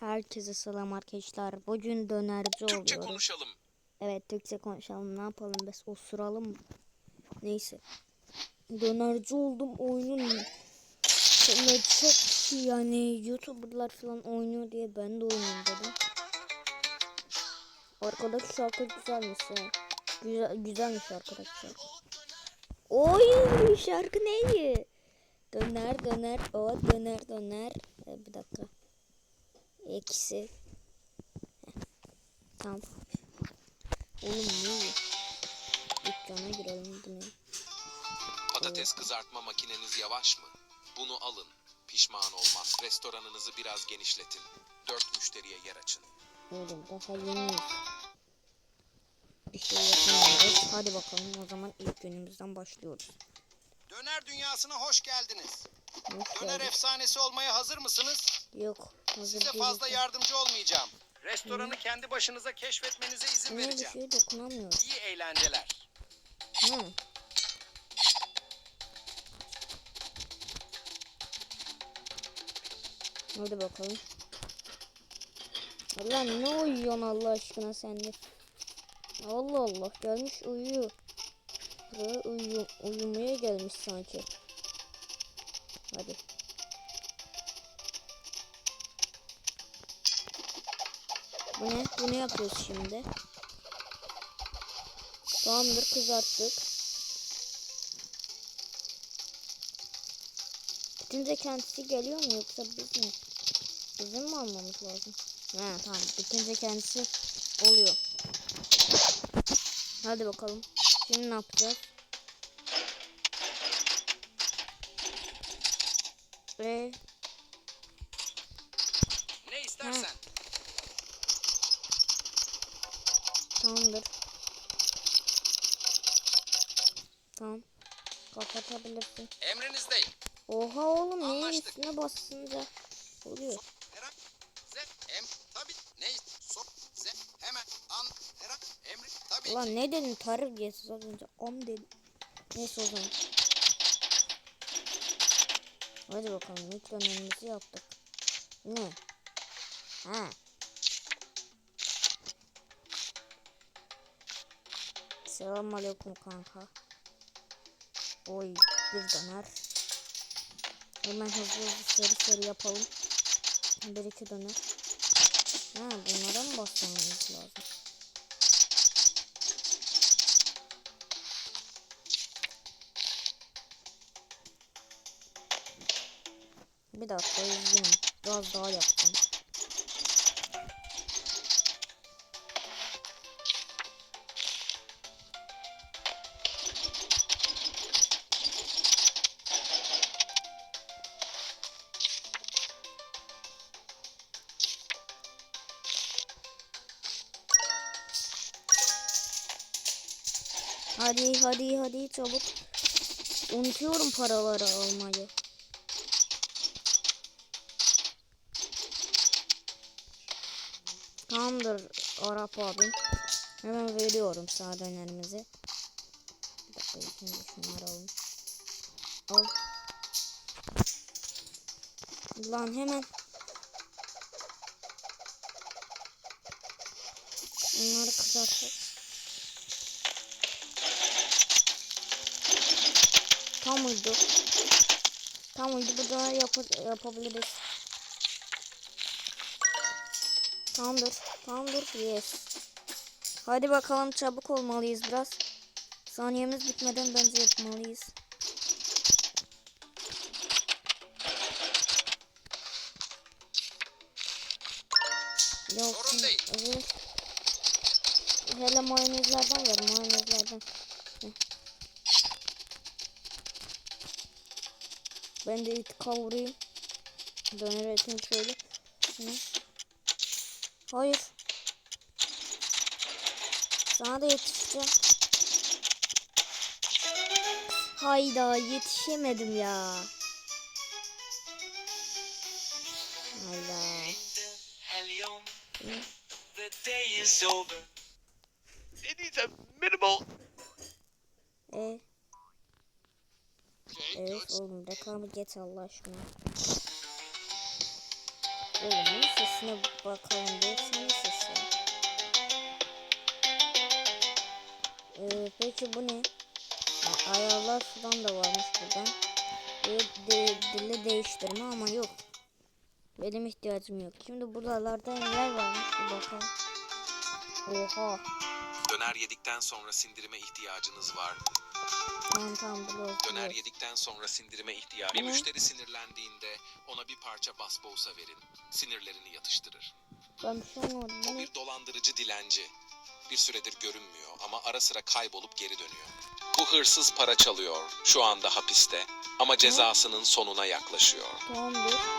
Herkese selam arkadaşlar. Bugün dönerci Türkçe oluyoruz. konuşalım. Evet Türkçe konuşalım. Ne yapalım biz osuralım mı? Neyse. Dönerci oldum oyunun. Sonra çok kişi yani youtuberlar falan oynuyor diye ben de oynayayım dedim. Arkadaki şarkı güzelmiş ya. Güzel, güzelmiş arkadaki şarkı. Oy şarkı neydi? Döner döner o döner döner. Ee, bir dakika. Eksi. Tamam. Oğlum ne? Dükkana girelim bu ne? Patates kızartma makineniz yavaş mı? Bunu alın. Pişman olmaz. Restoranınızı biraz genişletin. Dört müşteriye yer açın. Oğlum daha yeniyiz. Bir şey yapamıyoruz. Hadi bakalım o zaman ilk günümüzden başlıyoruz. Döner dünyasına hoş geldiniz. Hoş Döner efsanesi olmaya hazır mısınız? Yok. Size fazla yardımcı olmayacağım. Restoranı kendi başınıza keşfetmenize izin Ne bir vereceğim. şey dokunamıyoruz. İyi eğlenceler. Hı. Hadi bakalım. Allah ne uyuyorsun Allah aşkına sen de. Allah Allah gelmiş uyuyor. Buraya uyu uyumaya gelmiş sanki. Hadi. Bu ne? Bu ne yapıyoruz şimdi? Tamamdır kızarttık. Bitince kendisi geliyor mu yoksa biz mi? Bizim mi almamız lazım? Ha tamam bitince kendisi oluyor. Hadi bakalım. Şimdi ne yapacağız? Ve Ne istersen. Tamamdır. Tamam. Kapatabilirsin. Emrinizdeyim. Oha oğlum neyin üstüne basınca oluyor. Ulan ne dedin tarif diye az önce om dedim. Neyse o zaman. Hadi bakalım ilk dönemimizi yaptık. Ne? Ha. Selamünaleyküm kanka. Oy bir döner. Hemen hızlı hızlı seri seri yapalım. Bir iki döner. Ha bunlara mı basmamız lazım? Bir dakika üzgünüm. Biraz daha yapacağım. Hadi hadi hadi çabuk. Unutuyorum paraları almayı. Tamamdır Arap abim. Hemen veriyorum sağ dönerimizi. Bir dakika şimdi şunları alalım. Al. Lan hemen. Bunları kızarttık. Tam uydu. Tam uydu. Bu da yap yapabiliriz. Tamamdır. Tamamdır. Yes. Hadi bakalım çabuk olmalıyız biraz. Saniyemiz bitmeden bence yapmalıyız. Yok. Evet. Hele mayonezlerden ver mayonezlerden. Ben de iti kavurayım. Döner etini şöyle. Şunu. Hayır. Sana da yetişeceğim. Hayda yetişemedim ya. Hayda. Ne diyeceğim? Merhaba. Eee? Evet oğlum rakamı geç Allah aşkına. Oğlum sesine bakalım bir sana sesi. Ee, peki bu ne? Ayarlar falan da varmış buradan. Böyle de, dili değiştirme ama yok. Benim ihtiyacım yok. Şimdi buralarda neler varmış bir bakalım. Oha. Döner yedikten sonra sindirime ihtiyacınız var. Tamam tamam biliyoruz. Döner yedikten sonra sindirime ihtiyaç. Bir müşteri sinirlendiğinde ona bir parça basbousa verin. Sinirlerini yatıştırır. Ben bir şey anlamadım. O bir dolandırıcı dilenci. Bir süredir görünmüyor ama ara sıra kaybolup geri dönüyor. Bu hırsız para çalıyor. Şu anda hapiste ama cezasının sonuna yaklaşıyor. Tamam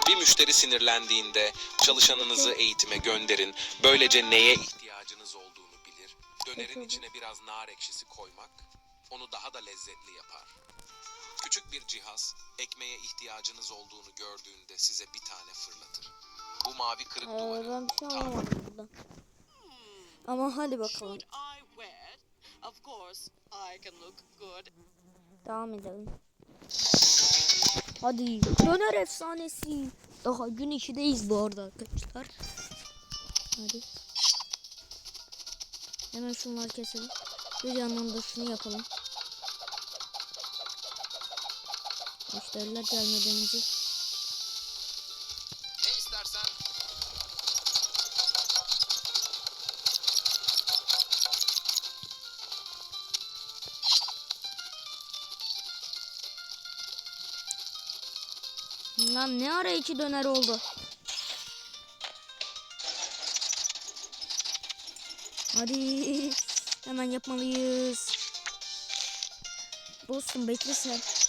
bir. Müşteri sinirlendiğinde çalışanınızı eğitime gönderin. Böylece neye ihtiyacınız olduğunu bilir. Dönerin içine biraz nar ekşisi koymak onu daha da lezzetli yapar. Küçük bir cihaz ekmeğe ihtiyacınız olduğunu gördüğünde size bir tane fırlatır. Bu mavi kırık Ee, duvarı ben bir şey tam anlamadım buradan. Ama hadi bakalım. Should I wear it? Of course, I can look good. Devam edelim. Hadi döner efsanesi. Daha gün 2'deyiz bu arada arkadaşlar. Hadi. Hemen şunları keselim. Bir yandan da şunu yapalım. Müşteriler gelmeden önce. Ne istersen Lan ne ara iki döner oldu? Hadi hemen yapmalıyız. Dostum bekle sen.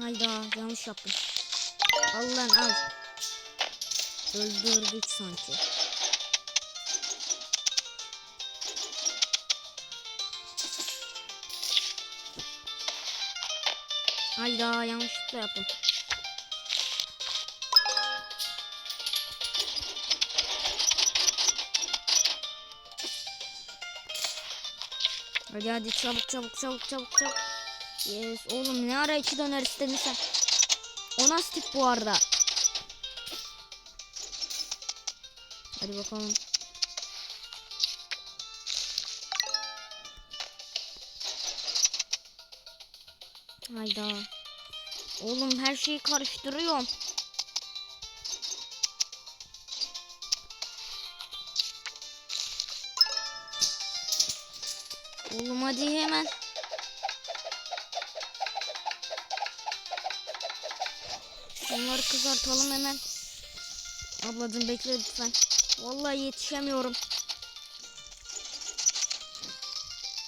Hayda yanlış yaptım. Al lan al. Öldürdük sanki. Hayda yanlışlıkla yaptım. Hadi hadi çabuk çabuk çabuk çabuk çabuk. Yes oğlum ne ara iki döner istedin sen. O nasıl tip bu arada? Hadi bakalım. Hayda. Oğlum her şeyi karıştırıyorum. Oğlum hadi hemen. Bunları kızartalım hemen. Ablacığım bekle lütfen. Vallahi yetişemiyorum.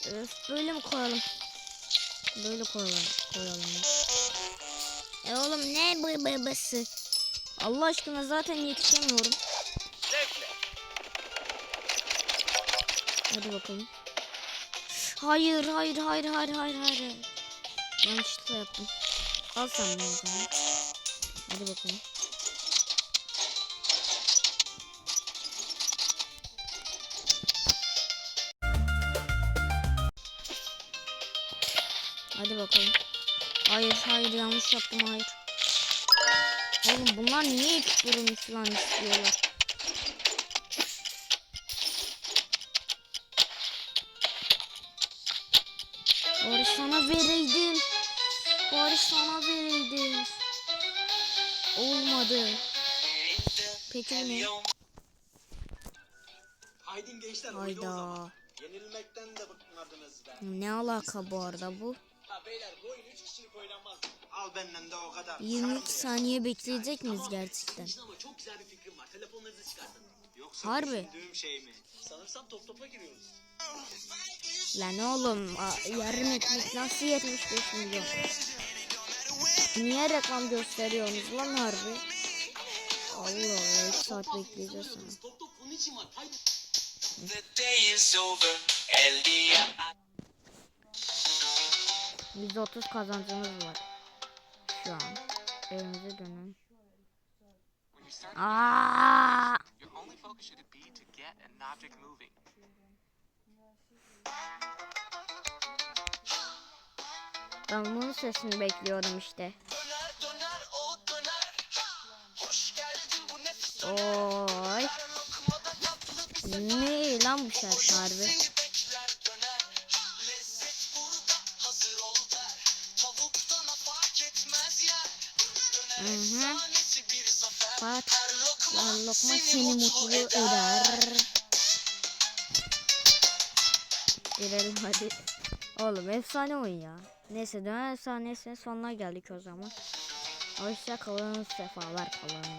Öf, böyle mi koyalım? Böyle koyalım. koyalım. E oğlum ne bu babası? Allah aşkına zaten yetişemiyorum. Hadi bakalım. Hayır, hayır, hayır, hayır, hayır, hayır. Yanlışlıkla yaptım. Al sen bunu o zaman. Hadi bakalım. Hadi bakalım. Hayır, hayır, yanlış yaptım, hayır. Oğlum bunlar niye hiç vurulmuş lan istiyorlar? Bari sana vereydim. Bari sana vereydim. Olmadı. Peki ne? Haydi gençler oyna o zaman. Yenilmekten de bıkmadınız be. Ne alaka bu arada bu? Ha beyler bu oyun 3 kişilik oynanmaz. Al benden de o kadar. 23 saniye bekleyecek miyiz gerçekten? Ama çok güzel bir fikrim var. Telefonlarınızı çıkartın. Yoksa Harbi. düşündüğüm şey mi? Sanırsam top topa giriyoruz. Lan oğlum yarım ekmek nasıl 75 milyon? Niye reklam gösteriyorsunuz lan harbi? Allah Allah 2 saat bekleyeceğiz sana. Top top bunun için var. Haydi. The day is over. El día %30 kazancımız var. Şu an. Evimize dönelim. Aa! Your only focus should be to get an object moving. Ben bunun sesini bekliyordum işte. Oy. Ne lan bu şarkı harbi? Hı hı. Bak, lan lokma seni mutlu eder. Girelim hadi. Oğlum efsane oyun ya. Neyse dönem efsanesinin sonuna geldik o zaman. Hoşça kalın, sefalar kalın.